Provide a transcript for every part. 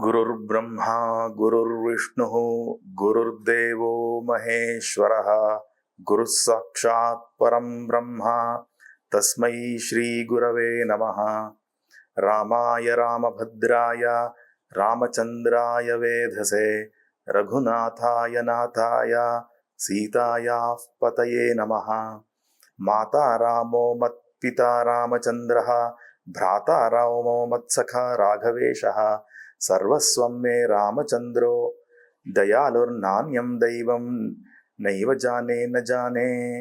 गुरुर्ब्रह्मा, गुरुर्विष्णुः, गुरुर्देवो महेश्वरः गुरुः साक्षात् परं ब्रह्म, तस्मै श्रीगुरवे नमः। रामाय रामभद्राय, रामचन्द्राय वेधसे, रघुनाथाय नाथाय, सीतायाः पतये नमः। माता रामो मत्पिता रामचन्द्रः, भ्राता रामो मत्सखा राघवेशः ಸರ್ವಸ್ವಮ್ಮೇ ರಾಮಚಂದ್ರೋ ರಾಮಚಂದ್ರೋ ದಯಾಲುರ್ನಾನ್ಯಂ ದೈವಂ, ನೈವ ಜಾನೇ ನ ಜಾನೇ.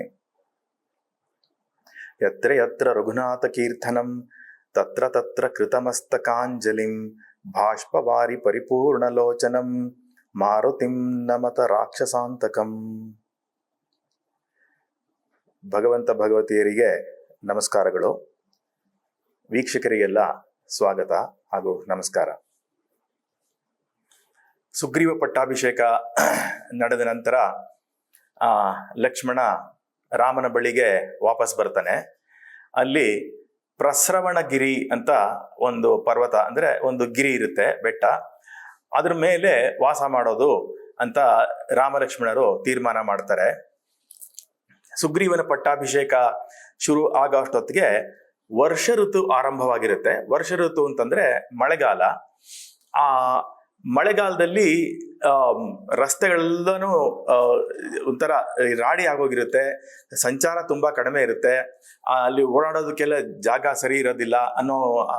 ಯತ್ರ ಯತ್ರ ರಘುನಾಥ ಕೀರ್ತನಂ ತತ್ರ ತತ್ರ ಕೃತಮಸ್ತಕಾಂಜಲಿಂ ಬಾಷ್ಪವಾರಿ ಪರಿಪೂರ್ಣಲೋಚನಂ, ಮಾರುತಿಂ ನಮತ ರಾಕ್ಷಸಾಂತಕಂ. ಭಗವಂತ ಭಗವತಿಯರಿಗೆ ನಮಸ್ಕಾರಗಳು. ವೀಕ್ಷಕರಿಗೆಲ್ಲ ಸ್ವಾಗತ ಹಾಗೂ ನಮಸ್ಕಾರ. ಸುಗ್ರೀವ ಪಟ್ಟಾಭಿಷೇಕ ನಡೆದ ನಂತರ ಲಕ್ಷ್ಮಣ ರಾಮನ ಬಳಿಗೆ ವಾಪಸ್ ಬರ್ತಾನೆ. ಅಲ್ಲಿ ಪ್ರಸ್ರವಣಗಿರಿ ಅಂತ ಒಂದು ಪರ್ವತ, ಅಂದ್ರೆ ಒಂದು ಗಿರಿ ಇರುತ್ತೆ, ಬೆಟ್ಟ. ಅದ್ರ ಮೇಲೆ ವಾಸ ಮಾಡೋದು ಅಂತ ರಾಮ ಲಕ್ಷ್ಮಣರು ತೀರ್ಮಾನ ಮಾಡ್ತಾರೆ. ಸುಗ್ರೀವನ ಪಟ್ಟಾಭಿಷೇಕ ಶುರು ಆಗೋಷ್ಟೊತ್ತಿಗೆ ವರ್ಷ ಋತು ಆರಂಭವಾಗಿರುತ್ತೆ. ವರ್ಷ ಋತು ಅಂತಂದ್ರೆ ಮಳೆಗಾಲ. ಆ ಮಳೆಗಾಲದಲ್ಲಿ ರಸ್ತೆಗಳೆಲ್ಲನೂ ಒಂಥರ ರಾಡಿ ಆಗೋಗಿರುತ್ತೆ, ಸಂಚಾರ ತುಂಬ ಕಡಿಮೆ ಇರುತ್ತೆ ಅಲ್ಲಿ ಓಡಾಡೋದಕ್ಕೆಲ್ಲ ಜಾಗ ಸರಿ ಇರೋದಿಲ್ಲ ಅನ್ನೋ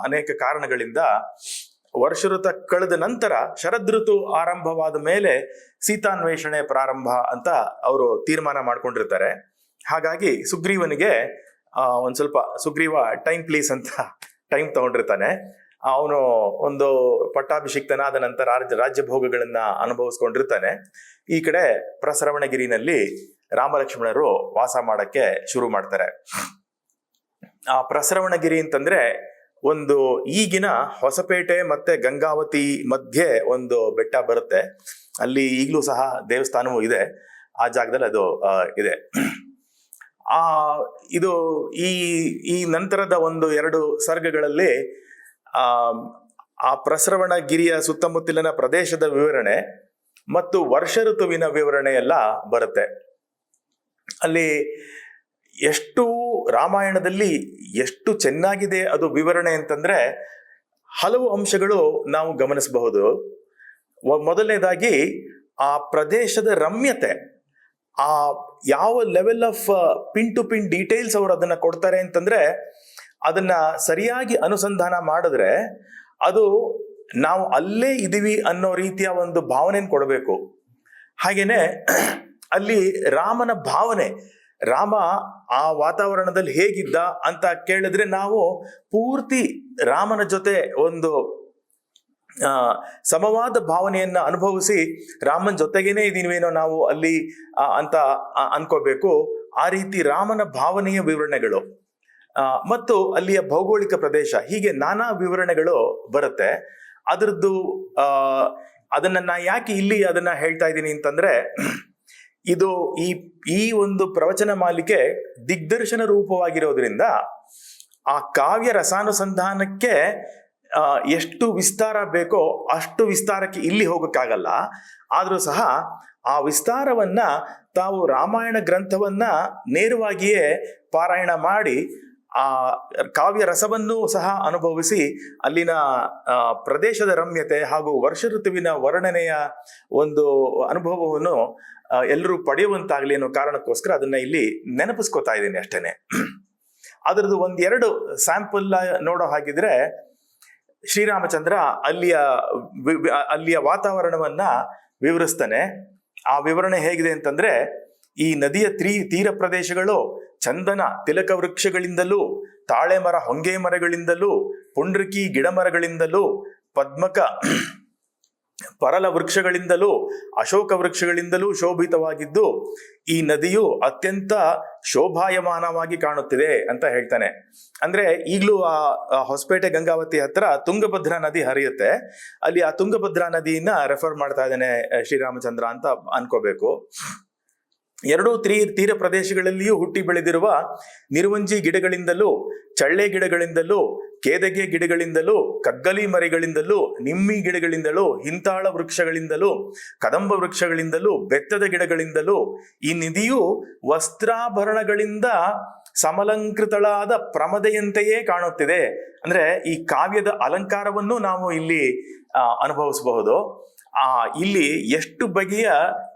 ಅನೇಕ ಕಾರಣಗಳಿಂದ ವರ್ಷ ಋತು ಕಳೆದ ನಂತರ ಶರದ್ ಋತು ಆರಂಭವಾದ ಮೇಲೆ ಸೀತಾನ್ವೇಷಣೆ ಪ್ರಾರಂಭ ಅಂತ ಅವರು ತೀರ್ಮಾನ ಮಾಡ್ಕೊಂಡಿರ್ತಾರೆ. ಹಾಗಾಗಿ ಸುಗ್ರೀವನಿಗೆ ಒಂದು ಸ್ವಲ್ಪ ಸುಗ್ರೀವ ಟೈಮ್ ಪ್ಲೀಸ್ ಅಂತ ಟೈಮ್ ತಗೊಂಡಿರ್ತಾನೆ. ಅವನು ಒಂದು ಪಟ್ಟಾಭಿಷಿಕ್ತನಾದ ನಂತರ ರಾಜ್ಯ ಭೋಗಗಳನ್ನ ಅನುಭವಿಸ್ಕೊಂಡಿರ್ತಾನೆ. ಈ ಕಡೆ ಪ್ರಸರವಣಗಿರಿನಲ್ಲಿ ರಾಮಲಕ್ಷ್ಮಣರು ವಾಸ ಮಾಡಕ್ಕೆ ಶುರು ಮಾಡ್ತಾರೆ. ಆ ಪ್ರಸರವಣಗಿರಿ ಅಂತಂದ್ರೆ ಒಂದು ಈಗಿನ ಹೊಸಪೇಟೆ ಮತ್ತೆ ಗಂಗಾವತಿ ಮಧ್ಯೆ ಒಂದು ಬೆಟ್ಟ ಬರುತ್ತೆ. ಅಲ್ಲಿ ಈಗಲೂ ಸಹ ದೇವಸ್ಥಾನವೂ ಇದೆ. ಆ ಜಾಗದಲ್ಲಿ ಅದು ಇದೆ. ಆ, ಇದು ಈ ಈ ನಂತರದ ಒಂದು ಎರಡು ಸರ್ಗಗಳಲ್ಲಿ ಆ ಪ್ರಸರವಣ ಗಿರಿಯ ಸುತ್ತಮುತ್ತಲಿನ ಪ್ರದೇಶದ ವಿವರಣೆ ಮತ್ತು ವರ್ಷ ಋತುವಿನ ವಿವರಣೆ ಎಲ್ಲ ಬರುತ್ತೆ. ಅಲ್ಲಿ ಎಷ್ಟು ರಾಮಾಯಣದಲ್ಲಿ ಎಷ್ಟು ಚೆನ್ನಾಗಿದೆ ಅದು ವಿವರಣೆ ಅಂತಂದ್ರೆ ಹಲವು ಅಂಶಗಳು ನಾವು ಗಮನಿಸಬಹುದು. ಮೊದಲನೇದಾಗಿ ಆ ಪ್ರದೇಶದ ರಮ್ಯತೆ, ಆ ಯಾವ level of pin to pin details ಅವರು ಅದನ್ನ ಕೊಡ್ತಾರೆ ಅಂತಂದ್ರೆ ಅದನ್ನ ಸರಿಯಾಗಿ ಅನುಸಂಧಾನ ಮಾಡಿದ್ರೆ ಅದು ನಾವು ಅಲ್ಲೇ ಇದೀವಿ ಅನ್ನೋ ರೀತಿಯ ಒಂದು ಭಾವನೆಯನ್ನು ಕೊಡಬೇಕು. ಹಾಗೇನೆ ಅಲ್ಲಿ ರಾಮನ ಭಾವನೆ, ರಾಮ ಆ ವಾತಾವರಣದಲ್ಲಿ ಹೇಗಿದ್ದ ಅಂತ ಕೇಳಿದ್ರೆ ನಾವು ಪೂರ್ತಿ ರಾಮನ ಜೊತೆ ಒಂದು ಸಮವಾದ ಭಾವನೆಯನ್ನ ಅನುಭವಿಸಿ ರಾಮನ ಜೊತೆಗೇನೆ ಇದೀವೇನೋ ನಾವು ಅಲ್ಲಿ ಅಂತ ಅನ್ಕೋಬೇಕು. ಆ ರೀತಿ ರಾಮನ ಭಾವನೆಯ ವಿವರಣೆಗಳು. ಮತ್ತು ಅಲ್ಲಿಯ ಭೌಗೋಳಿಕ ಪ್ರದೇಶ, ಹೀಗೆ ನಾನಾ ವಿವರಣೆಗಳು ಬರುತ್ತೆ. ಅದರದ್ದು ಅದನ್ನ ನಾ ಯಾಕೆ ಇಲ್ಲಿ ಅದನ್ನ ಹೇಳ್ತಾ ಇದ್ದೀನಿ ಅಂತಂದ್ರೆ, ಇದು ಈ ಈ ಒಂದು ಪ್ರವಚನ ಮಾಲಿಕೆ ದಿಗ್ದರ್ಶನ ರೂಪವಾಗಿರೋದ್ರಿಂದ ಆ ಕಾವ್ಯ ರಸಾನುಸಂಧಾನಕ್ಕೆ ಎಷ್ಟು ವಿಸ್ತಾರ ಬೇಕೋ ಅಷ್ಟು ವಿಸ್ತಾರಕ್ಕೆ ಇಲ್ಲಿ ಹೋಗಕ್ಕಾಗಲ್ಲ. ಆದರೂ ಸಹ ಆ ವಿಸ್ತಾರವನ್ನ ತಾವು ರಾಮಾಯಣ ಗ್ರಂಥವನ್ನ ನೇರವಾಗಿಯೇ ಪಾರಾಯಣ ಮಾಡಿ ಆ ಕಾವ್ಯ ರಸವನ್ನು ಸಹ ಅನುಭವಿಸಿ ಅಲ್ಲಿನ ಪ್ರದೇಶದ ರಮ್ಯತೆ ಹಾಗೂ ವರ್ಷ ಋತುವಿನ ವರ್ಣನೆಯ ಒಂದು ಅನುಭವವನ್ನು ಎಲ್ಲರೂ ಪಡೆಯುವಂತಾಗಲಿ ಅನ್ನೋ ಕಾರಣಕ್ಕೋಸ್ಕರ ಅದನ್ನ ಇಲ್ಲಿ ನೆನಪಿಸ್ಕೋತಾ ಇದ್ದೀನಿ ಅಷ್ಟೇನೆ. ಅದರದ್ದು ಒಂದೆರಡು ಸ್ಯಾಂಪಲ್ ನೋಡೋ ಹಾಗಿದ್ರೆ, ಶ್ರೀರಾಮಚಂದ್ರ ಅಲ್ಲಿಯ ಅಲ್ಲಿಯ ವಾತಾವರಣವನ್ನ ವಿವರಿಸ್ತಾನೆ. ಆ ವಿವರಣೆ ಹೇಗಿದೆ ಅಂತಂದ್ರೆ, ಈ ನದಿಯ ತ್ರೀ ತೀರ ಪ್ರದೇಶಗಳು ಚಂದನ ತಿಲಕ ವೃಕ್ಷಗಳಿಂದಲೂ ತಾಳೆ ಮರ ಹೊಂಗೆ ಮರಗಳಿಂದಲೂ, ಪುಂಡ್ರಿಕಿ ಗಿಡ ಮರಗಳಿಂದಲೂ, ಪದ್ಮಕ ಪರಲ ವೃಕ್ಷಗಳಿಂದಲೂ, ಅಶೋಕ ವೃಕ್ಷಗಳಿಂದಲೂ ಶೋಭಿತವಾಗಿದ್ದು, ಈ ನದಿಯು ಅತ್ಯಂತ ಶೋಭಾಯಮಾನವಾಗಿ ಕಾಣುತ್ತಿದೆ ಅಂತ ಹೇಳ್ತಾನೆ. ಅಂದ್ರೆ ಈಗಲೂ ಆ ಆ ಹೊಸಪೇಟೆ ಗಂಗಾವತಿ ಹತ್ರ ತುಂಗಭದ್ರಾ ನದಿ ಹರಿಯುತ್ತೆ. ಅಲ್ಲಿ ಆ ತುಂಗಭದ್ರಾ ನದಿಯನ್ನ ರೆಫರ್ ಮಾಡ್ತಾ ಇದ್ದಾನೆ, ಶ್ರೀರಾಮಚಂದ್ರ ಅಂತ ಅನ್ಕೋಬೇಕು. ಎರಡೂ ತ್ರೀ ತೀರ ಪ್ರದೇಶಗಳಲ್ಲಿಯೂ ಹುಟ್ಟಿ ಬೆಳೆದಿರುವ ನಿರ್ವಂಜಿ ಗಿಡಗಳಿಂದಲೂ, ಚಳ್ಳೆ ಗಿಡಗಳಿಂದಲೂ, ಕೇದಗೆ ಗಿಡಗಳಿಂದಲೂ, ಕಗ್ಗಲಿ ಮರಿಗಳಿಂದಲೂ, ನಿಮ್ಮಿ ಗಿಡಗಳಿಂದಲೂ, ಹಿಂತಾಳ ವೃಕ್ಷಗಳಿಂದಲೂ, ಕದಂಬ ವೃಕ್ಷಗಳಿಂದಲೂ, ಬೆತ್ತದ ಗಿಡಗಳಿಂದಲೂ ಈ ನಿಧಿಯು ವಸ್ತ್ರಾಭರಣಗಳಿಂದ ಸಮಲಂಕೃತಳಾದ ಪ್ರಮದೆಯಂತೆಯೇ ಕಾಣುತ್ತಿದೆ. ಅಂದ್ರೆ ಈ ಕಾವ್ಯದ ಅಲಂಕಾರವನ್ನು ನಾವು ಇಲ್ಲಿ ಅನುಭವಿಸಬಹುದು. ಆ ಇಲ್ಲಿ ಎಷ್ಟು ಬಗೆಯ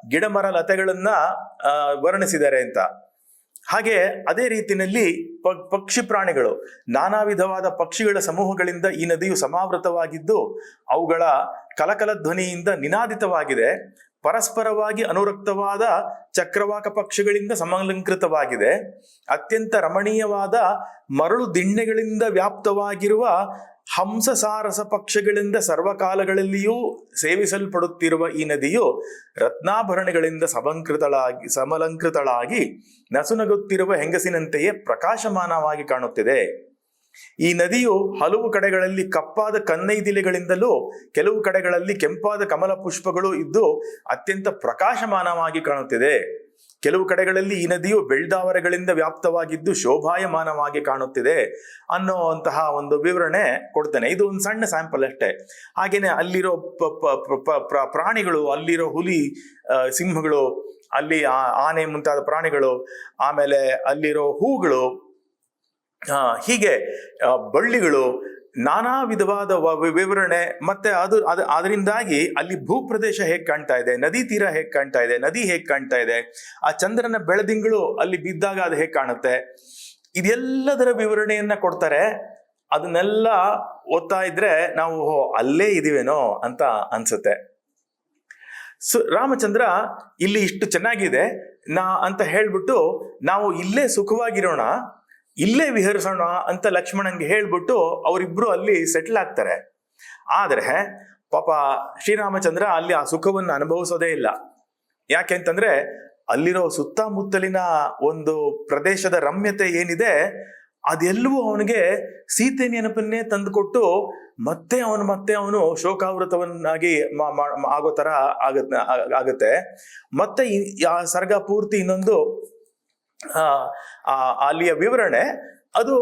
ಗಿಡಮರ ಲತೆಗಳನ್ನ ಆ, ವರ್ಣಿಸಿದ್ದಾರೆ ಅಂತ. ಹಾಗೆ ಅದೇ ರೀತಿಯಲ್ಲಿ ಪಕ್ಷಿ ಪ್ರಾಣಿಗಳು ನಾನಾ ವಿಧವಾದ ಪಕ್ಷಿಗಳ ಸಮೂಹಗಳಿಂದ ಈ ನದಿಯು ಸಮಾವೃತವಾಗಿದ್ದು ಅವುಗಳ ಕಲಕಲ ಧ್ವನಿಯಿಂದ ನಿನಾದಿತವಾಗಿದೆ ಪರಸ್ಪರವಾಗಿ ಅನುರಕ್ತವಾದ ಚಕ್ರವಾಕ ಪಕ್ಷಿಗಳಿಂದ ಸಮಲಂಕೃತವಾಗಿದೆ ಅತ್ಯಂತ ರಮಣೀಯವಾದ ಮರಳು ದಿಣ್ಣೆಗಳಿಂದ ವ್ಯಾಪ್ತವಾಗಿರುವ ಹಂಸಸಾರಸ ಪಕ್ಷಿಗಳಿಂದ ಸರ್ವಕಾಲಗಳಲ್ಲಿಯೂ ಸೇವಿಸಲ್ಪಡುತ್ತಿರುವ ಈ ನದಿಯು ರತ್ನಾಭರಣಗಳಿಂದ ಸಮಂಕೃತಳಾಗಿ ಸಮಲಂಕೃತಳಾಗಿ ನಸುನಗುತ್ತಿರುವ ಹೆಂಗಸಿನಂತೆಯೇ ಪ್ರಕಾಶಮಾನವಾಗಿ ಕಾಣುತ್ತಿದೆ. ಈ ನದಿಯು ಹಲವು ಕಡೆಗಳಲ್ಲಿ ಕಪ್ಪಾದ ಕನ್ನೈದಿಲೆಗಳಿಂದಲೂ ಕೆಲವು ಕಡೆಗಳಲ್ಲಿ ಕೆಂಪಾದ ಕಮಲ ಪುಷ್ಪಗಳು ಇದ್ದು ಅತ್ಯಂತ ಪ್ರಕಾಶಮಾನವಾಗಿ ಕಾಣುತ್ತಿದೆ. ಕೆಲವು ಕಡೆಗಳಲ್ಲಿ ಈ ನದಿಯು ಬೆಳ್ದಾವರಗಳಿಂದ ವ್ಯಾಪ್ತವಾಗಿದ್ದು ಶೋಭಾಯಮಾನವಾಗಿ ಕಾಣುತ್ತಿದೆ ಅನ್ನೋಂತಹ ಒಂದು ವಿವರಣೆ ಕೊಡ್ತೇನೆ. ಇದು ಒಂದು ಸಣ್ಣ ಸ್ಯಾಂಪಲ್ ಅಷ್ಟೇ. ಹಾಗೇನೆ ಅಲ್ಲಿರೋ ಪ್ರಾಣಿಗಳು, ಅಲ್ಲಿರೋ ಹುಲಿ ಸಿಂಹಗಳು, ಅಲ್ಲಿ ಆನೆ ಮುಂತಾದ ಪ್ರಾಣಿಗಳು, ಆಮೇಲೆ ಅಲ್ಲಿರೋ ಹೂಗಳು ಹೀಗೆ ಬಳ್ಳಿಗಳು ನಾನಾ ವಿಧವಾದ ವಿವರಣೆ ಮತ್ತೆ ಅದು ಅದು ಅದರಿಂದಾಗಿ ಅಲ್ಲಿ ಭೂಪ್ರದೇಶ ಹೇಗೆ ಕಾಣ್ತಾ ಇದೆ, ನದಿ ತೀರ ಹೇಗೆ ಕಾಣ್ತಾ ಇದೆ, ನದಿ ಹೇಗೆ ಕಾಣ್ತಾ ಇದೆ, ಆ ಚಂದ್ರನ ಬೆಳದಿಂಗಳು ಅಲ್ಲಿ ಬಿದ್ದಾಗ ಅದು ಹೇಗೆ ಕಾಣುತ್ತೆ, ಇದೆಲ್ಲದರ ವಿವರಣೆಯನ್ನ ಕೊಡ್ತಾರೆ. ಅದನ್ನೆಲ್ಲ ಓದ್ತಾ ಇದ್ರೆ ನಾವು ಅಲ್ಲೇ ಇದೀವೇನೋ ಅಂತ ಅನ್ಸುತ್ತೆ. ಸೊ ರಾಮಚಂದ್ರ, ಇಲ್ಲಿ ಇಷ್ಟು ಚೆನ್ನಾಗಿದೆ, ನಾ ಅಂತ ಹೇಳ್ಬಿಟ್ಟು, ನಾವು ಇಲ್ಲೇ ಸುಖವಾಗಿರೋಣ ಇಲ್ಲೇ ವಿಹರಿಸೋಣ ಅಂತ ಲಕ್ಷ್ಮಣನ್ಗೆ ಹೇಳ್ಬಿಟ್ಟು ಅವರಿಬ್ರು ಅಲ್ಲಿ ಸೆಟ್ಲ್ ಆಗ್ತಾರೆ. ಆದರೆ ಪಾಪ ಶ್ರೀರಾಮಚಂದ್ರ ಅಲ್ಲಿ ಆ ಸುಖವನ್ನು ಅನುಭವಿಸೋದೇ ಇಲ್ಲ. ಯಾಕೆ ಅಂತಂದ್ರೆ ಅಲ್ಲಿರೋ ಸುತ್ತಮುತ್ತಲಿನ ಒಂದು ಪ್ರದೇಶದ ರಮ್ಯತೆ ಏನಿದೆ, ಅದೆಲ್ಲವೂ ಅವನಿಗೆ ಸೀತೆ ನೆನಪನ್ನೇ ತಂದುಕೊಟ್ಟು ಮತ್ತೆ ಅವನು ಮತ್ತೆ ಅವನು ಶೋಕಾವೃತವನ್ನಾಗಿ ಆಗೋ ತರ ಆಗತ್ತೆ. ಮತ್ತೆ ಆ ಸರ್ಗ ಪೂರ್ತಿ ಇನ್ನೊಂದು ಅಲ್ಲಿಯ ವಿವರಣೆ, ಅದು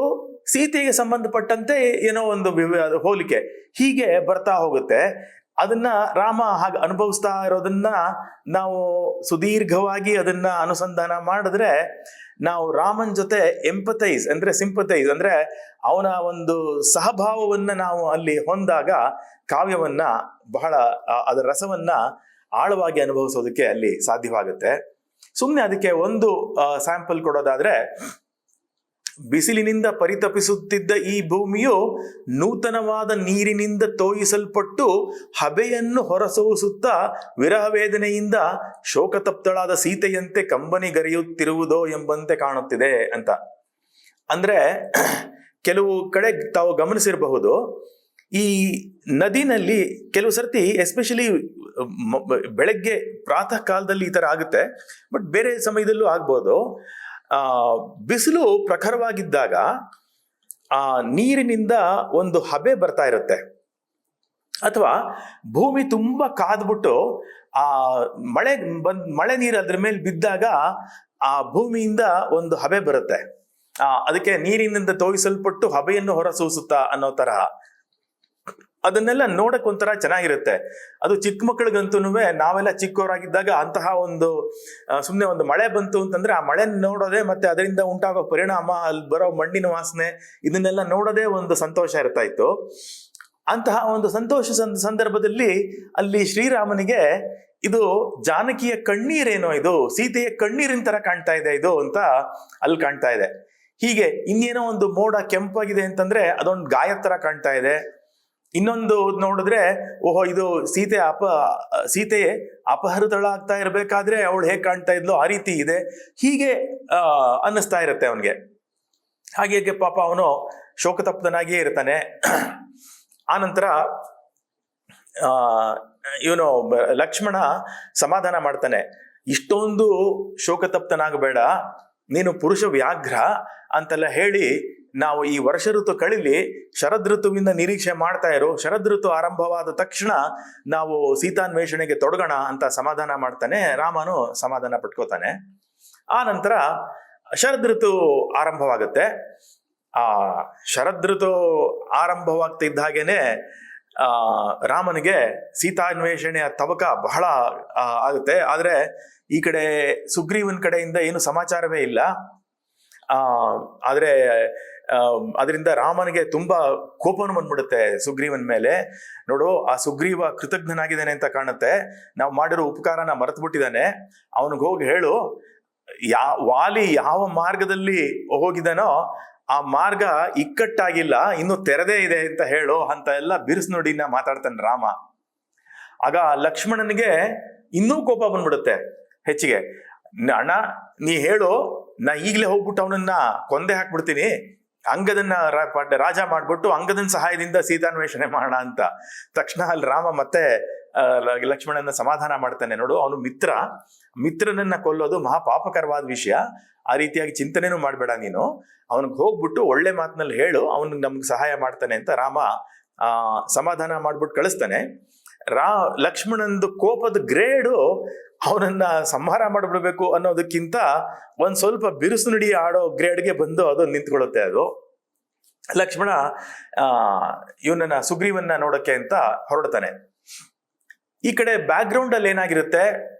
ಸೀತೆಗೆ ಸಂಬಂಧಪಟ್ಟಂತೆ ಏನೋ ಒಂದು ಹೋಲಿಕೆ. ಹೀಗೆ ಬರ್ತಾ ಹೋಗುತ್ತೆ. ಅದನ್ನ ರಾಮ ಹಾಗೆ ಅನುಭವಿಸ್ತಾ ಇರೋದನ್ನ ನಾವು ಸುದೀರ್ಘವಾಗಿ ಅದನ್ನ ಅನುಸಂಧಾನ ಮಾಡಿದ್ರೆ, ನಾವು ರಾಮನ್ ಜೊತೆ ಎಂಪತೈಸ್ ಅಂದ್ರೆ ಸಿಂಪತೈಸ್ ಅಂದ್ರೆ ಅವನ ಒಂದು ಸಹಭಾವವನ್ನ ನಾವು ಅಲ್ಲಿ ಹೊಂದಾಗ ಕಾವ್ಯವನ್ನ ಬಹಳ ಅದರ ರಸವನ್ನ ಆಳವಾಗಿ ಅನುಭವಿಸೋದಕ್ಕೆ ಅಲ್ಲಿ ಸಾಧ್ಯವಾಗುತ್ತೆ. ಸುಮ್ಮನೆ ಅದಕ್ಕೆ ಒಂದು ಸ್ಯಾಂಪಲ್ ಕೊಡೋದಾದ್ರೆ, ಬಿಸಿಲಿನಿಂದ ಪರಿತಪಿಸುತ್ತಿದ್ದ ಈ ಭೂಮಿಯು ನೂತನವಾದ ನೀರಿನಿಂದ ತೋಯಿಸಲ್ಪಟ್ಟು ಹಬೆಯನ್ನು ಹೊರಸೂಸುತ್ತಾ ವಿರಹವೇದನೆಯಿಂದ ಶೋಕತಪ್ತಳಾದ ಸೀತೆಯಂತೆ ಕಂಬನಿಗರೆಯುತ್ತಿರುವುದೋ ಎಂಬಂತೆ ಕಾಣುತ್ತಿದೆ ಅಂತ. ಅಂದ್ರೆ, ಕೆಲವು ಕಡೆ ತಾವು ಗಮನಿಸಿರಬಹುದು ಈ ನದಿನಲ್ಲಿ ಕೆಲವು ಸರ್ತಿ ಎಸ್ಪೆಷಲಿ ಬೆಳಗ್ಗೆ ಪ್ರಾತಃ ಕಾಲದಲ್ಲಿ ಈ ಥರ ಆಗುತ್ತೆ. ಬಟ್ ಬೇರೆ ಸಮಯದಲ್ಲೂ ಆಗ್ಬೋದು. ಬಿಸಿಲು ಪ್ರಖರವಾಗಿದ್ದಾಗ, ಆ, ನೀರಿನಿಂದ ಒಂದು ಹಬೆ ಬರ್ತಾ ಇರುತ್ತೆ. ಅಥವಾ ಭೂಮಿ ತುಂಬಾ ಕಾದ್ಬಿಟ್ಟು, ಆ, ಮಳೆ ಬಂದ್, ಮಳೆ ನೀರು ಅದ್ರ ಮೇಲೆ ಬಿದ್ದಾಗ, ಆ ಭೂಮಿಯಿಂದ ಒಂದು ಹಬೆ ಬರುತ್ತೆ. ಅದಕ್ಕೆ ನೀರಿನಿಂದ ತೋಯಿಸಲ್ಪಟ್ಟು ಹಬೆಯನ್ನು ಹೊರಸೂಸುತ್ತಾ ಅನ್ನೋ ತರಹ. ಅದನ್ನೆಲ್ಲ ನೋಡಕ್ ಒಂಥರ ಚೆನ್ನಾಗಿರುತ್ತೆ. ಅದು ಚಿಕ್ಕ ಮಕ್ಕಳಿಗಂತೂ ನಾವೆಲ್ಲ ಚಿಕ್ಕವರಾಗಿದ್ದಾಗ ಅಂತಹ ಒಂದು ಸುಮ್ಮನೆ ಒಂದು ಮಳೆ ಬಂತು ಅಂತಂದ್ರೆ ಆ ಮಳೆ ನೋಡೋದೇ ಮತ್ತೆ ಅದರಿಂದ ಉಂಟಾಗೋ ಪರಿಣಾಮ, ಅಲ್ಲಿ ಬರೋ ಮಣ್ಣಿನ ವಾಸನೆ, ಇದನ್ನೆಲ್ಲ ನೋಡೋದೇ ಒಂದು ಸಂತೋಷ ಇರ್ತಾ ಇತ್ತು. ಅಂತಹ ಒಂದು ಸಂತೋಷ ಸಂದ- ಸಂದರ್ಭದಲ್ಲಿ ಅಲ್ಲಿ ಶ್ರೀರಾಮನಿಗೆ ಇದು ಜಾನಕಿಯ ಕಣ್ಣೀರೇನೋ ಇದು, ಸೀತೆಯ ಕಣ್ಣೀರಿನ ತರ ಕಾಣ್ತಾ ಇದೆ ಇದು ಅಂತ ಅಲ್ಲಿ ಕಾಣ್ತಾ ಇದೆ. ಹೀಗೆ ಇನ್ನೇನೋ ಒಂದು ಮೋಡ ಕೆಂಪಾಗಿದೆ ಅಂತಂದ್ರೆ ಅದೊಂದು ಗಾಯ ತರ ಕಾಣ್ತಾ ಇದೆ. ಇನ್ನೊಂದು ನೋಡಿದ್ರೆ, ಓಹೋ, ಇದು ಸೀತೆ ಅಪ, ಸೀತೆ ಅಪಹೃತಳಾಗ್ತಾ ಇರಬೇಕಾದ್ರೆ ಅವಳು ಹೇಗೆ ಕಾಣ್ತಾ ಇದ್ಲು ಆ ರೀತಿ ಇದೆ. ಹೀಗೆ ಅನ್ನಿಸ್ತಾ ಇರುತ್ತೆ ಅವನಿಗೆ. ಹಾಗೆ ಹೇಗೆ ಪಾಪ ಅವನು ಶೋಕತಪ್ತನಾಗಿಯೇ ಇರ್ತಾನೆ. ಆನಂತರ ಇವನು ಲಕ್ಷ್ಮಣ ಸಮಾಧಾನ ಮಾಡ್ತಾನೆ. ಇಷ್ಟೊಂದು ಶೋಕತಪ್ತನಾಗಬೇಡ, ನೀನು ಪುರುಷ ವ್ಯಾಘ್ರ ಅಂತೆಲ್ಲ ಹೇಳಿ ನಾವು ಈ ವರ್ಷ ಋತು ಕಳಿಲಿ ಶರದ್ ಋತುವಿಂದ ನಿರೀಕ್ಷೆ ಮಾಡ್ತಾ ಇರೋ. ಶರದ್ ಋತು ಆರಂಭವಾದ ತಕ್ಷಣ ನಾವು ಸೀತಾನ್ವೇಷಣೆಗೆ ತೊಡಗೋಣ ಅಂತ ಸಮಾಧಾನ ಮಾಡ್ತಾನೆ. ರಾಮನು ಸಮಾಧಾನ ಪಟ್ಕೋತಾನೆ. ಆ ನಂತರ ಶರದ್ ಋತು ಆರಂಭವಾಗುತ್ತೆ. ಆ ಶರದೃತು ಆರಂಭವಾಗ್ತಿದ್ದ ಹಾಗೇನೆ, ಆ, ರಾಮನಿಗೆ ಸೀತಾನ್ವೇಷಣೆಯ ತವಕ ಬಹಳ ಆಗುತ್ತೆ. ಆದ್ರೆ ಈ ಕಡೆ ಸುಗ್ರೀವನ್ ಕಡೆಯಿಂದ ಏನು ಸಮಾಚಾರವೇ ಇಲ್ಲ. ಆದ್ರೆ ಅದರಿಂದ ರಾಮನಿಗೆ ತುಂಬಾ ಕೋಪನು ಬಂದ್ಬಿಡುತ್ತೆ ಸುಗ್ರೀವನ್ ಮೇಲೆ. ನೋಡು, ಆ ಸುಗ್ರೀವ ಕೃತಜ್ಞನಾಗಿದ್ದಾನೆ ಅಂತ ಕಾಣುತ್ತೆ. ನಾವು ಮಾಡಿರೋ ಉಪಕಾರನ ಮರೆತು ಬಿಟ್ಟಿದ್ದಾನೆ ಅವನಿಗೆ ಹೋಗಿ ಹೇಳು, ಯಾ, ವಾಲಿ ಯಾವ ಮಾರ್ಗದಲ್ಲಿ ಹೋಗಿದ್ದಾನೋ ಆ ಮಾರ್ಗ ಇಕ್ಕಟ್ಟಾಗಿಲ್ಲ, ಇನ್ನು ತೆರೆದೇ ಇದೆ ಅಂತ ಹೇಳು, ಅಂತ ಎಲ್ಲ ಬಿರುಸು ನುಡಿನ ಮಾತಾಡ್ತಾನೆ ರಾಮ. ಆಗ ಲಕ್ಷ್ಮಣನಿಗೆ ಇನ್ನೂ ಕೋಪ ಬಂದ್ಬಿಡುತ್ತೆ ಹೆಚ್ಚಿಗೆ. ಅಣ್ಣ, ನೀ ಹೇಳು, ನಾ ಈಗಲೇ ಹೋಗ್ಬಿಟ್ಟು ಅವನನ್ನ ಕೊಂದೆ ಹಾಕ್ಬಿಡ್ತೀನಿ. ಅಂಗದನ್ನ ರಾಜ ಮಾಡ್ಬಿಟ್ಟು ಅಂಗದನ ಸಹಾಯದಿಂದ ಸೀತಾನ್ವೇಷಣೆ ಮಾಡೋಣ ಅಂತ. ತಕ್ಷಣ ಅಲ್ಲಿ ರಾಮ ಮತ್ತೆ ಲಕ್ಷ್ಮಣನ ಸಮಾಧಾನ ಮಾಡ್ತಾನೆ. ನೋಡು, ಅವನು ಮಿತ್ರ. ಮಿತ್ರನನ್ನ ಕೊಲ್ಲೋದು ಮಹಾ ಪಾಪಕರವಾದ ವಿಷಯ. ಆ ರೀತಿಯಾಗಿ ಚಿಂತನೆನೂ ಮಾಡಬೇಡ ನೀನು. ಅವನಿಗೆ ಹೋಗ್ಬಿಟ್ಟು ಒಳ್ಳೆ ಮಾತಿನಲ್ಲಿ ಹೇಳು. ಅವನು ನಮ್ಗೆ ಸಹಾಯ ಮಾಡ್ತಾನೆ ಅಂತ ರಾಮ ಸಮಾಧಾನ ಮಾಡ್ಬಿಟ್ಟು ಕಳಿಸ್ತಾನೆ. ರಾ, ಲಕ್ಷ್ಮಣಂದು ಕೋಪದ ಗ್ರೇಡು ಅವನನ್ನ ಸಂಹಾರ ಮಾಡಿಬಿಡ್ಬೇಕು ಅನ್ನೋದಕ್ಕಿಂತ ಒಂದು ಸ್ವಲ್ಪ ಬಿರುಸು ನುಡಿ ಆಡೋ ಗ್ರೇಡ್ಗೆ ಬಂದು ಅದು ನಿಂತ್ಕೊಳ್ಳುತ್ತೆ ಅದು. ಲಕ್ಷ್ಮಣ, ಆ, ಇವನನ್ನ, ಸುಗ್ರೀವನ್ನ ನೋಡಕ್ಕೆ ಅಂತ ಹೊರಡ್ತಾನೆ. ಈ ಕಡೆ ಬ್ಯಾಕ್ ಗ್ರೌಂಡ್ ಅಲ್ಲಿ ಏನಾಗಿರುತ್ತೆ?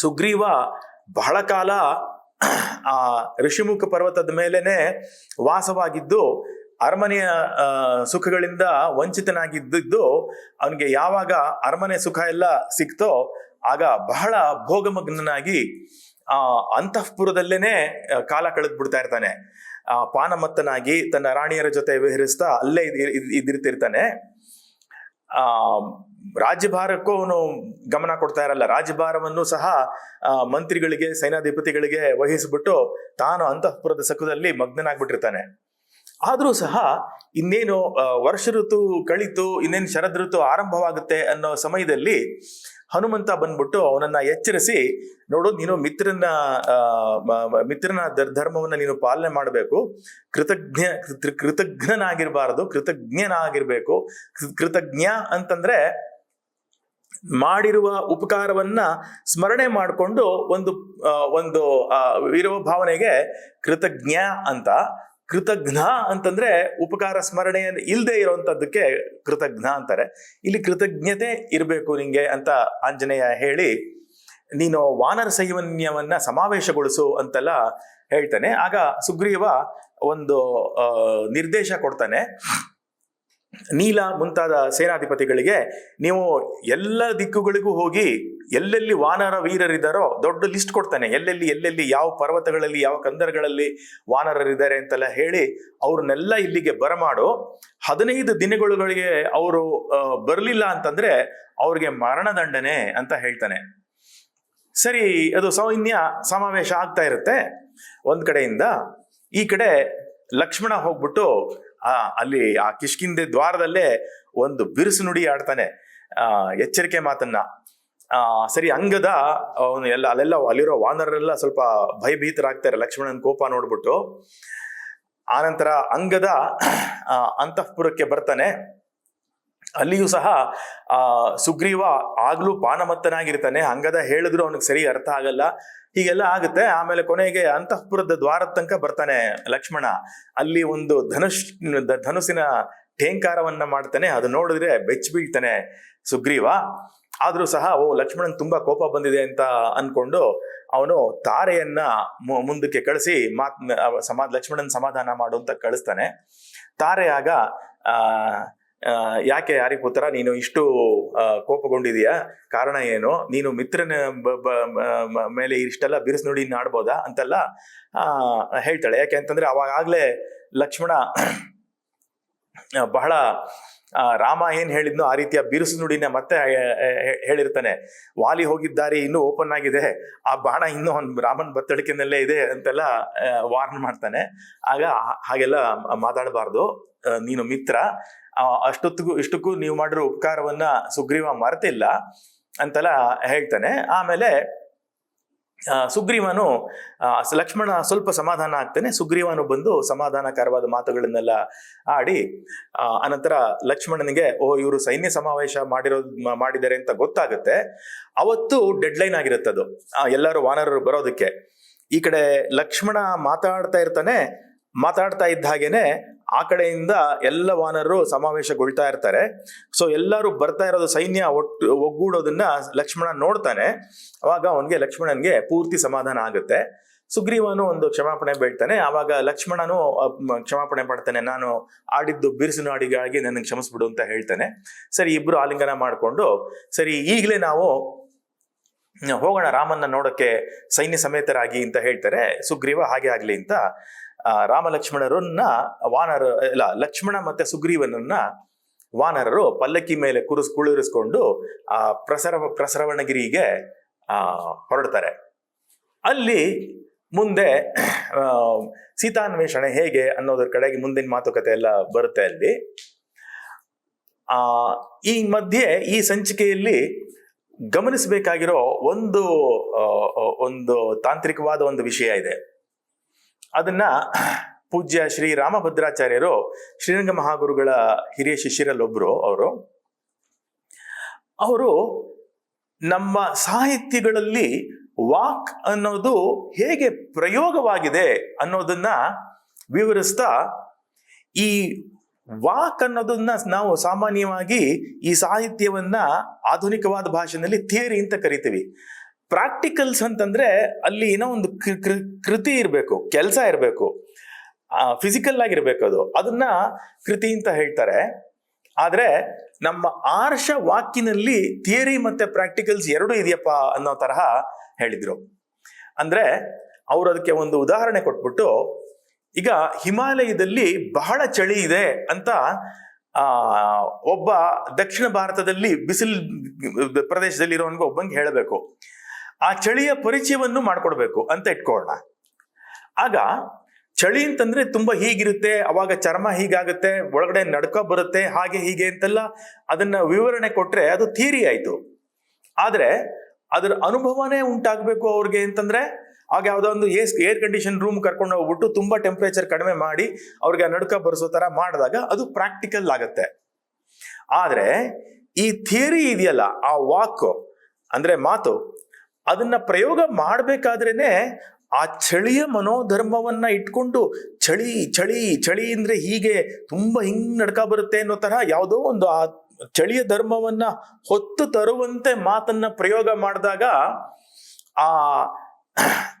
ಸುಗ್ರೀವ ಬಹಳ ಕಾಲ, ಆ, ಋಷಿಮುಖ ಪರ್ವತದ ಮೇಲೇನೆ ವಾಸವಾಗಿದ್ದು, ಅರಮನೆಯ ಸುಖಗಳಿಂದ ವಂಚಿತನಾಗಿದ್ದು, ಅವನಿಗೆ ಯಾವಾಗ ಅರಮನೆ ಸುಖ ಎಲ್ಲ ಸಿಕ್ತೋ ಆಗ ಬಹಳ ಭೋಗಮಗ್ನನಾಗಿ, ಆ, ಅಂತಃಪುರದಲ್ಲೇನೆ ಕಾಲ ಕಳೆದು ಬಿಡ್ತಾ ಇರ್ತಾನೆ. ಆ, ಪಾನಮತ್ತನಾಗಿ ತನ್ನ ರಾಣಿಯರ ಜೊತೆ ವಿಹರಿಸ್ತಾ ಅಲ್ಲೇ ಇದ್- ಇದ್- ಇದ್ದಿರ್ತಿರ್ತಾನೆ. ಆ, ರಾಜ್ಯಭಾರಕ್ಕೂ ಅವನು ಗಮನ ಕೊಡ್ತಾ ಇರಲ್ಲ. ರಾಜ್ಯಭಾರವನ್ನು ಸಹ ಮಂತ್ರಿಗಳಿಗೆ, ಸೈನಾಧಿಪತಿಗಳಿಗೆ ವಹಿಸಿಬಿಟ್ಟು ತಾನು ಅಂತಃಪುರದ ಸಖದಲ್ಲಿ ಮಗ್ನನಾಗ್ಬಿಟ್ಟಿರ್ತಾನೆ. ಆದ್ರೂ ಸಹ, ಇನ್ನೇನು ವರ್ಷ ಋತು ಕಳಿತು, ಇನ್ನೇನು ಶರದ್ ಋತು ಆರಂಭವಾಗುತ್ತೆ ಅನ್ನೋ ಸಮಯದಲ್ಲಿ ಹನುಮಂತ ಬಂದ್ಬಿಟ್ಟು ಅವನನ್ನ ಎಚ್ಚರಿಸಿ, ನೋಡು, ನೀನು ಮಿತ್ರನ ಮಿತ್ರನ ಧರ್- ಧರ್ಮವನ್ನ ನೀನು ಪಾಲನೆ ಮಾಡಬೇಕು. ಕೃತಜ್ಞ, ಕೃತ- ಕೃತಜ್ಞನಾಗಿರ್ಬಾರದು, ಕೃತಜ್ಞನಾಗಿರ್ಬೇಕು. ಕೃತಜ್ಞ ಅಂತಂದ್ರೆ ಮಾಡಿರುವ ಉಪಕಾರವನ್ನ ಸ್ಮರಣೆ ಮಾಡಿಕೊಂಡು ಒಂದು ಒಂದು ಇರುವ ಭಾವನೆಗೆ ಕೃತಜ್ಞ ಅಂತ. ಕೃತಜ್ಞ ಅಂತಂದ್ರೆ ಉಪಕಾರ ಸ್ಮರಣೆ ಇಲ್ಲದೆ ಇರುವಂತದ್ದಕ್ಕೆ ಕೃತಜ್ಞ ಅಂತಾರೆ. ಇಲ್ಲಿ ಕೃತಜ್ಞತೆ ಇರಬೇಕು ನಿಂಗೆ ಅಂತ ಆಂಜನೇಯ ಹೇಳಿ, ನೀನು ವಾನರ ಸೈವನ್ಯವನ್ನ ಸಮಾವೇಶಗೊಳಿಸು ಅಂತೆಲ್ಲ ಹೇಳ್ತಾನೆ. ಆಗ ಸುಗ್ರೀವ ಒಂದು ನಿರ್ದೇಶ ಕೊಡ್ತಾನೆ. ನೀಲ ಮುಂತಾದ ಸೇನಾಧಿಪತಿಗಳಿಗೆ ನೀವು ಎಲ್ಲ ದಿಕ್ಕುಗಳಿಗೂ ಹೋಗಿ ಎಲ್ಲೆಲ್ಲಿ ವಾನರ ವೀರರಿದ್ದಾರೋ ದೊಡ್ಡ ಲಿಸ್ಟ್ ಕೊಡ್ತಾನೆ. ಎಲ್ಲೆಲ್ಲಿ ಎಲ್ಲೆಲ್ಲಿ, ಯಾವ ಪರ್ವತಗಳಲ್ಲಿ, ಯಾವ ಕಂದರಗಳಲ್ಲಿ ವಾನರರಿದ್ದಾರೆ ಅಂತೆಲ್ಲ ಹೇಳಿ ಅವ್ರನ್ನೆಲ್ಲ ಇಲ್ಲಿಗೆ ಬರಮಾಡು. ಹದಿನೈದು ದಿನಗಳಿಗೆ ಅವರು ಬರಲಿಲ್ಲ ಅಂತಂದ್ರೆ ಅವ್ರಿಗೆ ಮರಣದಂಡನೆ ಅಂತ ಹೇಳ್ತಾನೆ. ಸರಿ, ಅದು ಸೌನ್ಯ ಸಮಾವೇಶ ಆಗ್ತಾ ಇರುತ್ತೆ. ಒಂದ್ ಕಡೆಯಿಂದ ಈ ಕಡೆ ಲಕ್ಷ್ಮಣ ಹೋಗ್ಬಿಟ್ಟು ಆ, ಅಲ್ಲಿ ಆ ಕಿಷ್ಕಿಂದೆ ದ್ವಾರದಲ್ಲೇ ಒಂದು ಬಿರುಸು ನುಡಿ ಆಡ್ತಾನೆ. ಆ, ಎಚ್ಚರಿಕೆ ಮಾತನ್ನ. ಆ, ಸರಿ, ಅಂಗದ ಅವನು ಎಲ್ಲ, ಅಲ್ಲೆಲ್ಲ ಅಲ್ಲಿರೋ ವಾನರರೆಲ್ಲ ಸ್ವಲ್ಪ ಭಯಭೀತರಾಗ್ತಾರೆ, ಲಕ್ಷ್ಮಣನ ಕೋಪ ನೋಡ್ಬಿಟ್ಟು. ಆನಂತರ ಅಂಗದ ಅಂತಃಪುರಕ್ಕೆ ಬರ್ತಾನೆ. ಅಲ್ಲಿಯೂ ಸಹ, ಆ, ಸುಗ್ರೀವ ಆಗ್ಲೂ ಪಾನಮತ್ತನಾಗಿರ್ತಾನೆ. ಹಂಗದ ಹೇಳಿದ್ರು ಅವನಿಗೆ ಸರಿ ಅರ್ಥ ಆಗಲ್ಲ. ಹೀಗೆಲ್ಲ ಆಗುತ್ತೆ. ಆಮೇಲೆ ಕೊನೆಗೆ ಅಂತಃಪುರದ ದ್ವಾರದ ತನಕ ಬರ್ತಾನೆ ಲಕ್ಷ್ಮಣ. ಅಲ್ಲಿ ಒಂದು ಧನುಷ್ ಧನುಸಿನ ಠೇಂಕಾರವನ್ನ ಮಾಡ್ತಾನೆ. ಅದು ನೋಡಿದ್ರೆ ಬೆಚ್ಚ ಬೀಳ್ತಾನೆ ಸುಗ್ರೀವ. ಆದ್ರೂ ಸಹ, ಓ, ಲಕ್ಷ್ಮಣನ್ ತುಂಬಾ ಕೋಪ ಬಂದಿದೆ ಅಂತ ಅನ್ಕೊಂಡು ಅವನು ತಾರೆಯನ್ನ ಮುಂದಕ್ಕೆ ಕಳಿಸಿ ಮಾತ್ ಸಮಾ ಲಕ್ಷ್ಮಣನ್ ಸಮಾಧಾನ ಮಾಡು ಅಂತ ಕಳಿಸ್ತಾನೆ. ತಾರೆ ಆಗ, ಆ ಯಾಕೆ ಯಾರಿಪುತ್ರ ನೀನು ಇಷ್ಟು ಕೋಪಗೊಂಡಿದೀಯ? ಕಾರಣ ಏನು? ನೀನು ಮಿತ್ರನ ಮೇಲೆ ಇಷ್ಟೆಲ್ಲ ಬಿರುಸು ನುಡಿ ಆಡ್ಬೋದಾ? ಅಂತೆಲ್ಲ ಹೇಳ್ತಾಳೆ. ಯಾಕೆ ಅಂತಂದ್ರೆ ಅವಾಗಾಗ್ಲೇ ಲಕ್ಷ್ಮಣ ಬಹಳ ರಾಮ ಏನ್ ಹೇಳಿದ್ನೋ ಆ ರೀತಿಯ ಬಿರುಸು ನುಡಿನ ಮತ್ತೆ ಹೇಳಿರ್ತಾನೆ. ವಾಲಿ ಹೋಗಿದ್ದಾರೆ, ಇನ್ನೂ ಓಪನ್ ಆಗಿದೆ. ಆ ಬಾಣ ಇನ್ನೂ ಒಂದು ರಾಮನ್ ಬತ್ತಳಿಕೆನಲ್ಲೇ ಇದೆ ಅಂತೆಲ್ಲ ವಾರ್ನ್ ಮಾಡ್ತಾನೆ. ಆಗ ಹಾಗೆಲ್ಲ ಮಾತಾಡಬಾರ್ದು. ನೀನು ಮಿತ್ರ. ಅಷ್ಟೊತ್ತಿಗೂ, ಇಷ್ಟಕ್ಕೂ ನೀವು ಮಾಡಿರೋ ಉಪಕಾರವನ್ನ ಸುಗ್ರೀವ ಮರೆತಿಲ್ಲ ಅಂತೆಲ್ಲ ಹೇಳ್ತಾನೆ. ಆಮೇಲೆ ಸುಗ್ರೀವನು ಲಕ್ಷ್ಮಣ ಸ್ವಲ್ಪ ಸಮಾಧಾನ ಆಗ್ತಾನೆ. ಸುಗ್ರೀವನು ಬಂದು ಸಮಾಧಾನಕರವಾದ ಮಾತುಗಳನ್ನೆಲ್ಲ ಆಡಿ ಅನಂತರ ಲಕ್ಷ್ಮಣನಿಗೆ, ಓ, ಇವರು ಸೈನ್ಯ ಸಮಾವೇಶ ಮಾಡಿರೋದು ಮಾಡಿದ್ದಾರೆ ಅಂತ ಗೊತ್ತಾಗುತ್ತೆ. ಅವತ್ತು ಡೆಡ್ಲೈನ್ ಆಗಿರುತ್ತದು. ಅದು ಎಲ್ಲರೂ ವಾನರರು ಬರೋದಕ್ಕೆ. ಈ ಕಡೆ ಲಕ್ಷ್ಮಣ ಮಾತಾಡ್ತಾ ಇರ್ತಾನೆ. ಮಾತಾಡ್ತಾ ಇದ್ದ ಹಾಗೇನೆ ಆ ಕಡೆಯಿಂದ ಎಲ್ಲ ವಾನರರು ಸಮಾವೇಶಗೊಳ್ತಾ ಇರ್ತಾರೆ. ಸೊ ಎಲ್ಲರೂ ಬರ್ತಾ ಇರೋದು ಸೈನ್ಯ ಒಟ್ಟು ಒಗ್ಗೂಡೋದನ್ನ ಲಕ್ಷ್ಮಣ ನೋಡ್ತಾನೆ. ಅವಾಗ ಅವನಿಗೆ ಲಕ್ಷ್ಮಣನ್ಗೆ ಪೂರ್ತಿ ಸಮಾಧಾನ ಆಗುತ್ತೆ. ಸುಗ್ರೀವನು ಒಂದು ಕ್ಷಮಾಪಣೆ ಬೇಡ್ತಾನೆ. ಆವಾಗ ಲಕ್ಷ್ಮಣನು ಕ್ಷಮಾಪಣೆ ಮಾಡ್ತಾನೆ. ನಾನು ಆಡಿದ್ದು ಬಿರುಸಿನ ಅಡಿಗಾಗಿ ನನಗೆ ಕ್ಷಮಿಸ್ಬಿಡು ಅಂತ ಹೇಳ್ತಾನೆ. ಸರಿ, ಇಬ್ರು ಆಲಿಂಗನ ಮಾಡಿಕೊಂಡು, ಸರಿ, ಈಗಲೇ ನಾವು ಹೋಗೋಣ, ರಾಮನ್ನ ನೋಡಕ್ಕೆ ಸೈನ್ಯ ಸಮೇತರಾಗಿ ಅಂತ ಹೇಳ್ತಾರೆ. ಸುಗ್ರೀವ ಹಾಗೆ ಆಗಲಿ ಅಂತ ಆ, ರಾಮ ಲಕ್ಷ್ಮಣರನ್ನ ವಾನರ ಇಲ್ಲ ಲಕ್ಷ್ಮಣ ಮತ್ತೆ ಸುಗ್ರೀವನನ್ನ ವಾನರರು ಪಲ್ಲಕ್ಕಿ ಮೇಲೆ ಕುರಿಸ್ ಕುಳಿರಿಸ್ಕೊಂಡು ಆ ಪ್ರಸರ ಪ್ರಸರವಣಗಿರಿಗೆ ಆ ಹೊರಡ್ತಾರೆ. ಅಲ್ಲಿ ಮುಂದೆ ಸೀತಾನ್ವೇಷಣೆ ಹೇಗೆ ಅನ್ನೋದ್ರ ಕಡೆಗೆ ಮುಂದಿನ ಮಾತುಕತೆ ಎಲ್ಲ ಬರುತ್ತೆ ಅಲ್ಲಿ. ಆ ಈ ಮಧ್ಯೆ ಈ ಸಂಚಿಕೆಯಲ್ಲಿ ಗಮನಿಸಬೇಕಾಗಿರೋ ಒಂದು ಒಂದು ತಾಂತ್ರಿಕವಾದ ಒಂದು ವಿಷಯ ಇದೆ. ಅದನ್ನ ಪೂಜ್ಯ ಶ್ರೀ ರಾಮಭದ್ರಾಚಾರ್ಯರು, ಶ್ರೀರಂಗ ಮಹಾಗುರುಗಳ ಹಿರಿಯ ಶಿಷ್ಯರಲ್ಲೊಬ್ರು ಅವರು. ಅವರು ನಮ್ಮ ಸಾಹಿತ್ಯಗಳಲ್ಲಿ ವಾಕ್ ಅನ್ನೋದು ಹೇಗೆ ಪ್ರಯೋಗವಾಗಿದೆ ಅನ್ನೋದನ್ನ ವಿವರಿಸ್ತಾ, ಈ ವಾಕ್ ಅನ್ನೋದನ್ನ ನಾವು ಸಾಮಾನ್ಯವಾಗಿ ಈ ಸಾಹಿತ್ಯವನ್ನ ಆಧುನಿಕವಾದ ಭಾಷೆಯಲ್ಲಿ ಥಿಯರಿ ಅಂತ ಕರಿತೀವಿ. ಪ್ರಾಕ್ಟಿಕಲ್ಸ್ ಅಂತಂದ್ರೆ ಅಲ್ಲಿ ಏನೋ ಒಂದು ಕೃತಿ ಇರಬೇಕು, ಕೆಲಸ ಇರಬೇಕು ಫಿಸಿಕಲ್ ಆಗಿರ್ಬೇಕು ಅದು. ಅದನ್ನ ಕೃತಿ ಅಂತ ಹೇಳ್ತಾರೆ. ಆದ್ರೆ ನಮ್ಮ ಆರ್ಷ ವಾಕಿನಲ್ಲಿ ಥಿಯರಿ ಮತ್ತೆ ಪ್ರಾಕ್ಟಿಕಲ್ಸ್ ಎರಡು ಇದೆಯಪ್ಪ ಅನ್ನೋ ತರಹ ಹೇಳಿದ್ರು. ಅಂದ್ರೆ ಅವ್ರು ಅದಕ್ಕೆ ಒಂದು ಉದಾಹರಣೆ ಕೊಟ್ಬಿಟ್ಟು, ಈಗ ಹಿಮಾಲಯದಲ್ಲಿ ಬಹಳ ಚಳಿ ಇದೆ ಅಂತ ಒಬ್ಬ ದಕ್ಷಿಣ ಭಾರತದಲ್ಲಿ ಬಿಸಿಲು ಪ್ರದೇಶದಲ್ಲಿ ಇರೋನ್ಗೆ ಒಬ್ಬಂಗೆ ಹೇಳಬೇಕು. ಆ ಚಳಿಯ ಪರಿಚಯವನ್ನು ಮಾಡಿಕೊಡ್ಬೇಕು ಅಂತ ಇಟ್ಕೊಳ್ಳೋಣ ಆಗ ಚಳಿ ಅಂತಂದ್ರೆ ತುಂಬಾ ಹೀಗಿರುತ್ತೆ, ಅವಾಗ ಚರ್ಮ ಹೀಗಾಗುತ್ತೆ, ಒಳಗಡೆ ನಡ್ಕ ಬರುತ್ತೆ, ಹಾಗೆ ಹೀಗೆ ಅಂತೆಲ್ಲ ಅದನ್ನ ವಿವರಣೆ ಕೊಟ್ರೆ ಅದು ಥಿಯರಿ ಆಯ್ತು. ಆದ್ರೆ ಅದರ ಅನುಭವನೇ ಉಂಟಾಗಬೇಕು ಅವ್ರಿಗೆ ಅಂತಂದ್ರೆ, ಆಗ ಯಾವುದೋ ಒಂದು ಏಸ್ ಏರ್ ಕಂಡೀಷನ್ ರೂಮ್ ಕರ್ಕೊಂಡು ಹೋಗ್ಬಿಟ್ಟು ತುಂಬಾ ಟೆಂಪರೇಚರ್ ಕಡಿಮೆ ಮಾಡಿ ಅವ್ರಿಗೆ ಆ ನಡ್ಕ ಬರೆಸೋ ತರ ಮಾಡಿದಾಗ ಅದು ಪ್ರಾಕ್ಟಿಕಲ್ ಆಗತ್ತೆ. ಆದ್ರೆ ಈ ಥಿಯರಿ ಇದೆಯಲ್ಲ, ಆ ವಾಕ್, ಅಂದ್ರೆ ಮಾತು ಅದನ್ನ ಪ್ರಯೋಗ ಮಾಡ್ಬೇಕಾದ್ರೇನೆ ಆ ಚಳಿಯ ಮನೋಧರ್ಮವನ್ನ ಇಟ್ಕೊಂಡು ಚಳಿ ಚಳಿ ಚಳಿ ಅಂದ್ರೆ ಹೀಗೆ ತುಂಬಾ ಹಿಂಗ್ ನಡ್ಕ ಬರುತ್ತೆ ಅನ್ನೋ ತರಹ ಯಾವುದೋ ಒಂದು ಆ ಚಳಿಯ ಧರ್ಮವನ್ನ ಹೊತ್ತು ತರುವಂತೆ ಮಾತನ್ನ ಪ್ರಯೋಗ ಮಾಡಿದಾಗ ಆ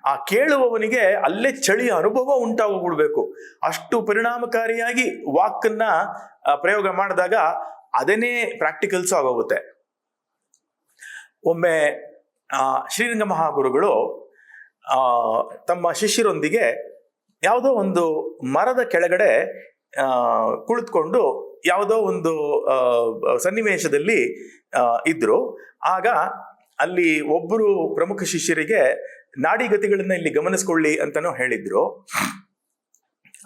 ಆ ಕೇಳುವವನಿಗೆ ಅಲ್ಲೇ ಚಳಿಯ ಅನುಭವ ಉಂಟಾಗೋಗ್ಬಿಡ್ಬೇಕು ಅಷ್ಟು ಪರಿಣಾಮಕಾರಿಯಾಗಿ ವಾಕನ್ನ ಪ್ರಯೋಗ ಮಾಡಿದಾಗ ಅದನ್ನೇ ಪ್ರಾಕ್ಟಿಕಲ್ಸ್ ಆಗೋಗುತ್ತೆ. ಒಮ್ಮೆ ಶ್ರೀರಂಗ ಮಹಾಗುರುಗಳು ತಮ್ಮ ಶಿಷ್ಯರೊಂದಿಗೆ ಯಾವುದೋ ಒಂದು ಮರದ ಕೆಳಗಡೆ ಕುಳಿತುಕೊಂಡು ಯಾವುದೋ ಒಂದು ಸನ್ನಿವೇಶದಲ್ಲಿ ಇದ್ದರು ಆಗ ಅಲ್ಲಿ ಒಬ್ಬರು ಪ್ರಮುಖ ಶಿಷ್ಯರಿಗೆ ನಾಡಿಗತಿಗಳನ್ನ ಇಲ್ಲಿ ಗಮನಿಸ್ಕೊಳ್ಳಿ ಅಂತಲೂ ಹೇಳಿದ್ರು.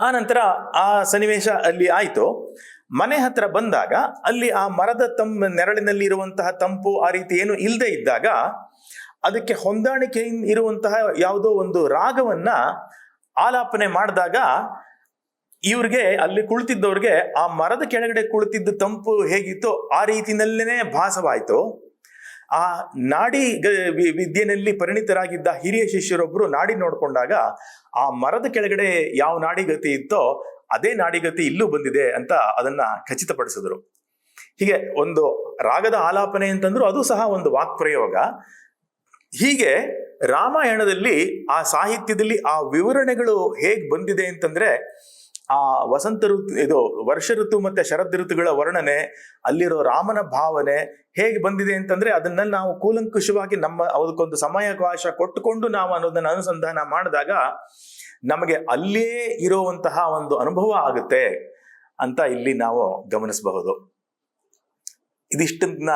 ಆ ನಂತರ ಆ ಸನ್ನಿವೇಶ ಅಲ್ಲಿ ಆಯ್ತು. ಮನೆ ಹತ್ರ ಬಂದಾಗ ಅಲ್ಲಿ ಆ ಮರದ ತಮ್ಮ ನೆರಳಿನಲ್ಲಿ ಇರುವಂತಹ ತಂಪು ಆ ರೀತಿ ಏನು ಇಲ್ಲದೆ ಇದ್ದಾಗ ಅದಕ್ಕೆ ಹೊಂದಾಣಿಕೆ ಇರುವಂತಹ ಯಾವುದೋ ಒಂದು ರಾಗವನ್ನ ಆಲಾಪನೆ ಮಾಡಿದಾಗ ಇವ್ರಿಗೆ ಅಲ್ಲಿ ಕುಳಿತಿದ್ದವ್ರಿಗೆ ಆ ಮರದ ಕೆಳಗಡೆ ಕುಳಿತಿದ್ದ ತಂಪು ಹೇಗಿತ್ತು ಆ ರೀತಿನಲ್ಲೇ ಭಾಸವಾಯಿತು. ಆ ನಾಡಿ ವಿದ್ಯೆನಲ್ಲಿ ಪರಿಣಿತರಾಗಿದ್ದ ಹಿರಿಯ ಶಿಷ್ಯರೊಬ್ಬರು ನಾಡಿ ನೋಡಿಕೊಂಡಾಗ ಆ ಮರದ ಕೆಳಗಡೆ ಯಾವ ನಾಡಿಗತಿ ಇತ್ತೋ ಅದೇ ನಾಡಿಗತಿ ಇಲ್ಲೂ ಬಂದಿದೆ ಅಂತ ಅದನ್ನ ಖಚಿತಪಡಿಸಿದ್ರು. ಹೀಗೆ ಒಂದು ರಾಗದ ಆಲಾಪನೆ ಅಂತಂದ್ರು ಅದು ಸಹ ಒಂದು ವಾಕ್ ಪ್ರಯೋಗ ಹೀಗೆ ರಾಮಾಯಣದಲ್ಲಿ ಆ ಸಾಹಿತ್ಯದಲ್ಲಿ ಆ ವಿವರಣೆಗಳು ಹೇಗೆ ಬಂದಿದೆ ಅಂತಂದ್ರೆ ಆ ವಸಂತ ಋತು, ಇದು ವರ್ಷ ಋತು ಮತ್ತೆ ಶರದ್ ಋತುಗಳ ವರ್ಣನೆ, ಅಲ್ಲಿರೋ ರಾಮನ ಭಾವನೆ ಹೇಗೆ ಬಂದಿದೆ ಅಂತಂದ್ರೆ ಅದನ್ನ ನಾವು ಕೂಲಂಕುಷವಾಗಿ ನಮ್ಮ ಅದಕ್ಕೊಂದು ಸಮಯಾವಕಾಶ ಕೊಟ್ಟುಕೊಂಡು ನಾವು ಅನ್ನೋದನ್ನ ಅನುಸಂಧಾನ ಮಾಡಿದಾಗ ನಮಗೆ ಅಲ್ಲೇ ಇರುವಂತಹ ಒಂದು ಅನುಭವ ಆಗುತ್ತೆ ಅಂತ ಇಲ್ಲಿ ನಾವು ಗಮನಿಸಬಹುದು. ಇದಿಷ್ಟನ್ನ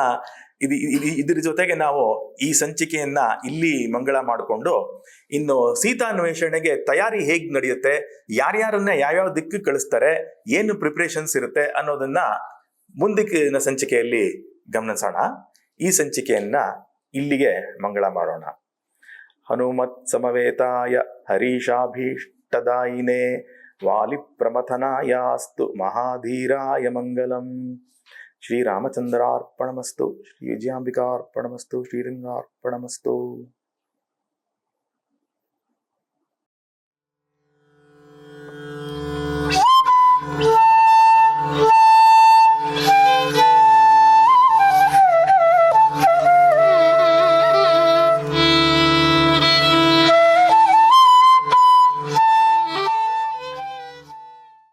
ಇದು ಇದು- ಇದ್ರ ಜೊತೆಗೆ ನಾವು ಈ ಸಂಚಿಕೆಯನ್ನ ಇಲ್ಲಿ ಮಂಗಳ ಮಾಡಿಕೊಂಡು ಇನ್ನು ಸೀತಾನ್ವೇಷಣೆಗೆ ತಯಾರಿ ಹೇಗ್ ನಡೆಯುತ್ತೆ, ಯಾರ್ಯಾರನ್ನ ಯಾವ್ಯಾವ ದಿಕ್ಕು ಕಳಿಸ್ತಾರೆ, ಏನು ಪ್ರಿಪ್ರೇಷನ್ಸ್ ಇರುತ್ತೆ ಅನ್ನೋದನ್ನ ಮುಂದಿನ ಸಂಚಿಕೆಯಲ್ಲಿ ಗಮನಿಸೋಣ. ಈ ಸಂಚಿಕೆಯನ್ನ ಇಲ್ಲಿಗೆ ಮಂಗಳ ಮಾಡೋಣ. హనుమత్సమవేతాయ హరీషాభీష్టదాయినే వాలిప్రమథనాయాస్తు మహాధీరాయ మంగళం శ్రీరామచంద్రార్పణమస్తు శ్రీ విజయాంబికార్పణమస్తు శ్రీరంగార్పణమస్తు